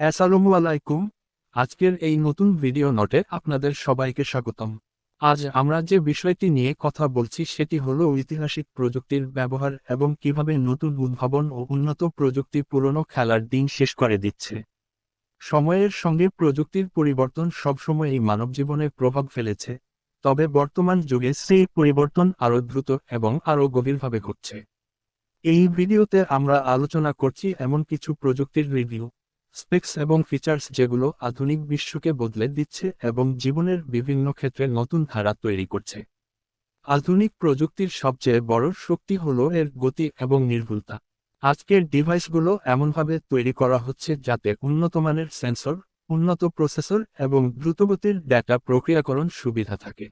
আসসালামু আলাইকুম। আজকের এই নতুন ভিডিও নোটে আপনাদের সবাইকে স্বাগতম। আজ আমরা যে বিষয়টি নিয়ে কথা বলছি সেটি হলো ঐতিহাসিক প্রযুক্তির ব্যবহার এবং কীভাবে নতুন উদ্ভাবন ও উন্নত প্রযুক্তি পুরনো খেলার দিন শেষ করে দিচ্ছে। সময়ের সঙ্গে প্রযুক্তির পরিবর্তন সবসময় এই মানবজীবনে প্রভাব ফেলেছে, তবে বর্তমান যুগে সেই পরিবর্তন আরও দ্রুত এবং আরও গভীরভাবে ঘটছে। এই ভিডিওতে আমরা আলোচনা করছি এমন কিছু প্রযুক্তির রিভিউ। স্পেক্স এবং ফিচার্স যেগুলো আধুনিক বিশ্বকে বদলে দিচ্ছে এবং জীবনের বিভিন্ন ক্ষেত্রে নতুন ধারা তৈরি করছে। আধুনিক প্রযুক্তির সবচেয়ে বড় শক্তি হল এর গতি এবং নির্ভুলতা। আজকের ডিভাইসগুলো এমনভাবে তৈরি করা হচ্ছে যাতে উন্নতমানের সেন্সর, উন্নত প্রসেসর এবং দ্রুতগতির ডেটা প্রক্রিয়াকরণ সুবিধা থাকে।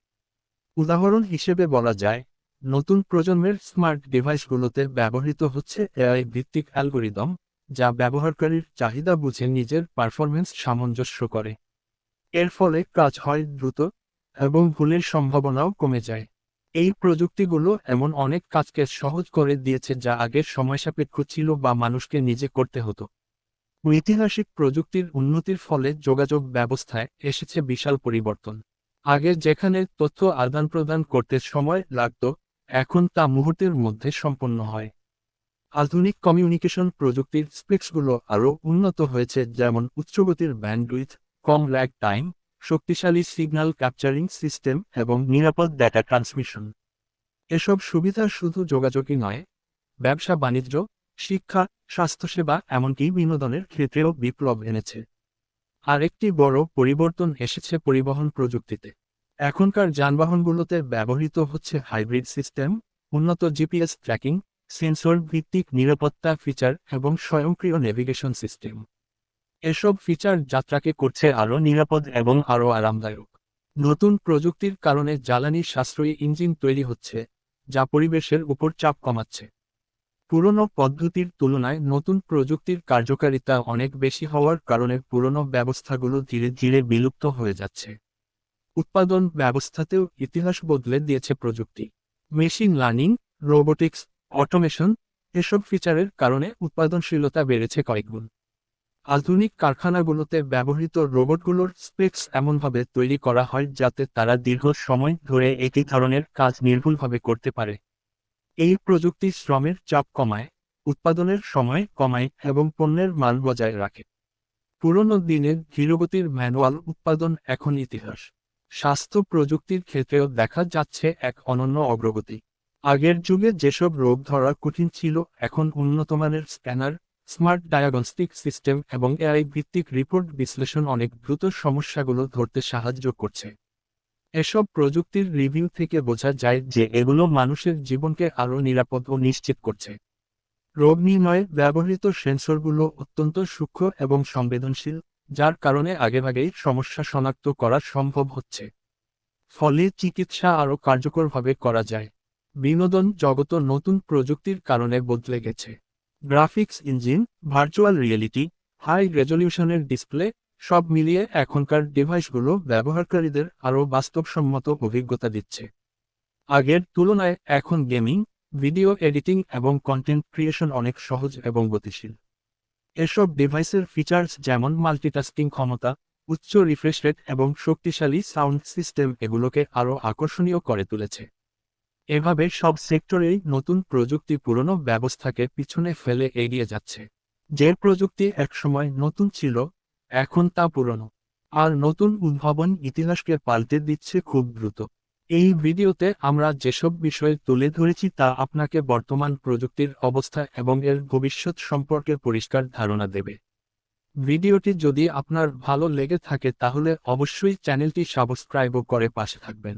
উদাহরণ হিসেবে বলা যায়, নতুন প্রজন্মের স্মার্ট ডিভাইসগুলোতে ব্যবহৃত হচ্ছে এআই ভিত্তিক অ্যালগোরিদম যা ব্যবহারকারীর চাহিদা বুঝে নিজের পারফরমেন্স সামঞ্জস্য করে। এর ফলে কাজ হয় দ্রুত এবং ভুলের সম্ভাবনাও কমে যায়। এই প্রযুক্তিগুলো এমন অনেক কাজকে সহজ করে দিয়েছে যা আগের সময়সাপেক্ষ ছিল বা মানুষকে নিজে করতে হতো। ঐতিহাসিক প্রযুক্তির উন্নতির ফলে যোগাযোগ ব্যবস্থায় এসেছে বিশাল পরিবর্তন। আগে যেখানে তথ্য আদান প্রদান করতে সময় লাগত, এখন তা মুহূর্তের মধ্যে সম্পন্ন হয়। আধুনিক কমিউনিকেশন প্রযুক্তির স্পেক্সগুলো আরও উন্নত হয়েছে, যেমন উচ্চগতির ব্যান্ডউইথ, কম ল্যাগ টাইম, শক্তিশালী সিগন্যাল ক্যাপচারিং সিস্টেম এবং নিরাপদ ডেটা ট্রান্সমিশন। এসব সুবিধা শুধু যোগাযোগই নয়, ব্যবসা, বাণিজ্য, শিক্ষা, স্বাস্থ্যসেবা এমনকি বিনোদনের ক্ষেত্রেও বিপ্লব এনেছে। আরেকটি বড় পরিবর্তন এসেছে পরিবহন প্রযুক্তিতে। এখনকার যানবাহনগুলোতে ব্যবহৃত হচ্ছে হাইব্রিড সিস্টেম, উন্নত জিপিএস ট্র্যাকিং সেন্সর ভিত্তিক নিরাপত্তা ফিচার এবং স্বয়ংক্রিয় নেভিগেশন সিস্টেম এসব ফিচার যাত্রাকে করছে আরও নিরাপদ এবং আরও আরামদায়ক। নতুন প্রযুক্তির কারণে জ্বালানি সাশ্রয়ী ইঞ্জিন তৈরি হচ্ছে, যা পরিবেশের উপর চাপ কমাচ্ছে। পুরনো পদ্ধতির তুলনায় নতুন প্রযুক্তির কার্যকারিতা অনেক বেশি হওয়ার কারণে পুরনো ব্যবস্থাগুলো ধীরে ধীরে বিলুপ্ত হয়ে যাচ্ছে। উৎপাদন ব্যবস্থাতেও ইতিহাস বদলে দিয়েছে প্রযুক্তি। মেশিন লার্নিং, রোবোটিক্স অটোমেশন এসব ফিচারের কারণে উৎপাদনশীলতা বেড়েছে কয়েকগুণ। আধুনিক কারখানাগুলোতে ব্যবহৃত রোবটগুলোর স্পেক্স এমনভাবে তৈরি করা হয় যাতে তারা দীর্ঘ সময় ধরে একই ধরনের কাজ নির্ভুলভাবে করতে পারে। এই প্রযুক্তি শ্রমের চাপ কমায়, উৎপাদনের সময় কমায় এবং পণ্যের মান বজায় রাখে। পুরনো দিনের ধীরগতির ম্যানুয়াল উৎপাদন এখন ইতিহাস। স্বাস্থ্য প্রযুক্তির ক্ষেত্রেও দেখা যাচ্ছে এক অনন্য অগ্রগতি। আগের যুগে যেসব রোগ ধরা কঠিন ছিল, এখন উন্নতমানের স্ক্যানার, স্মার্ট ডায়াগনস্টিক সিস্টেম এবং এআই ভিত্তিক রিপোর্ট বিশ্লেষণ অনেক দ্রুত সমস্যাগুলো ধরতে সাহায্য করছে। এসব প্রযুক্তির রিভিউ থেকে বোঝা যায় যে এগুলো মানুষের জীবনকে আরও নিরাপদ ও নিশ্চিত করছে। রোগ নির্ণয়ে ব্যবহৃত সেন্সরগুলো অত্যন্ত সূক্ষ্ম এবং সংবেদনশীল, যার কারণে আগেভাগেই সমস্যা শনাক্ত করা সম্ভব হচ্ছে। ফলে চিকিৎসা আরও কার্যকরভাবে করা যায়। বিনোদন জগত নতুন প্রযুক্তির কারণে বদলে গেছে। Graphics engine virtual reality high রেজলিউশনের display সব মিলিয়ে এখনকার ডিভাইসগুলো ব্যবহারকারীদের আরও বাস্তবসম্মত অভিজ্ঞতা দিচ্ছে। আগের তুলনায় এখন গেমিং ভিডিও এডিটিং এবং কন্টেন্ট ক্রিয়েশন অনেক সহজ এবং গতিশীল। এসব ডিভাইসের ফিচার্স যেমন মাল্টিটাস্কিং ক্ষমতা, উচ্চ রিফ্রেশ রেট এবং শক্তিশালী সাউন্ড সিস্টেম এগুলোকে আরও আকর্ষণীয় করে তুলেছে। এভাবে সব সেক্টরেই নতুন প্রযুক্তি পুরনো ব্যবস্থাকে পিছনে ফেলে এগিয়ে যাচ্ছে। যে প্রযুক্তি একসময় নতুন ছিল, এখন তা পুরনো। আর নতুন উদ্ভাবন ইতিহাসকে পাল্টে দিচ্ছে খুব দ্রুত। এই ভিডিওতে আমরা যেসব বিষয়ে তুলে ধরেছি তা আপনাকে বর্তমান প্রযুক্তির অবস্থা এবং এর ভবিষ্যৎ সম্পর্কে পরিষ্কার ধারণা দেবে। ভিডিওটি যদি আপনার ভালো লেগে থাকে তাহলে অবশ্যই চ্যানেলটি সাবস্ক্রাইবও করে পাশে থাকবেন।